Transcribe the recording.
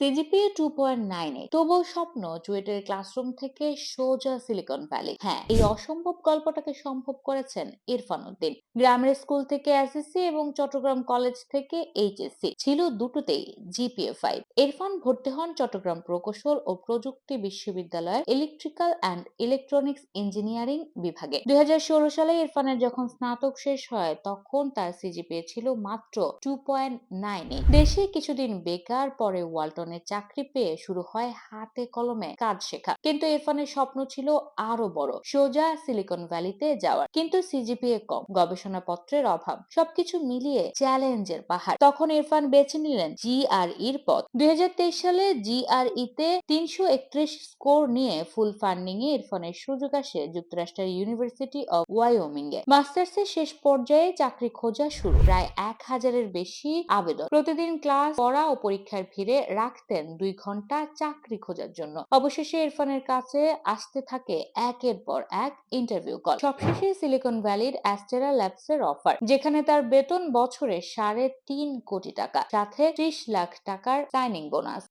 CGPA two point nine তবুও স্বপ্ন চুয়েটের classroom থেকে সোজা সিলিকন ভ্যালি। হ্যাঁ এই অসম্ভব গল্পটাকে সম্ভব করেছেন ইরফান উদ্দিন। গ্রামের স্কুল থেকে এসএসসি এবং চট্টগ্রাম কলেজ থেকে এইচএসসি ছিল দুটোতেই জিপিএ ফাইভ ইরফান ভর্তি হন চট্টগ্রাম প্রকৌশল ও প্রযুক্তি বিশ্ববিদ্যালয়ের ইলেকট্রিক্যাল অ্যান্ড ইলেকট্রনিক্স ইঞ্জিনিয়ারিং বিভাগে। দুই হাজার ষোলো সালে ইরফানের যখন স্নাতক শেষ হয়, তখন তার সিজিপিএ ছিল মাত্র টু পয়েন্ট নাইন দেশে কিছুদিন বেকার, পরে ওয়ালটনের চাকরি পেয়ে শুরু হয় হাতে কলমে কাজ শেখা। কিন্তু ইরফানের স্বপ্ন ছিল আরও বড়, সোজা সিলিকন ভ্যালিতে যাওয়ার। কিন্তু সিজিপিএ কম, গবেষণাপত্রের অভাব। সবকিছু মিলিয়ে চ্যালেঞ্জের পাহাড়। তখন ইরফান বেছে নিলেন জিআরইর পথ দুই সালে জিআরই তে তিনশো একত্রিশ স্কোর নিয়ে ফুল ফান্ডিং এ ইরফানের সুযোগ আসে যুক্তরাষ্ট্রের ইউনিভার্সিটি অব ওয়াইওমিং এ মাস্টার্সের শেষ পর্যায়ে চাকরি খোঁজা শুরু। প্রায় এক হাজারের বেশি আবেদন। প্রতিদিন ক্লাস পড়া ও পরীক্ষার ভিড়ে রাখতেন দুই ঘণ্টা চাকরি খোঁজার জন্য। অবশেষে ইরফানের কাছে আসতে থাকে একের পর এক ইন্টারভিউ কল সবশেষে সিলিকন ভ্যালির অ্যাস্টেরা ল্যাবস এর অফার যেখানে তার বেতন বছরে সাড়ে তিন কোটি টাকা, সাথে ত্রিশ লাখ টাকার সাইনিং বোনাস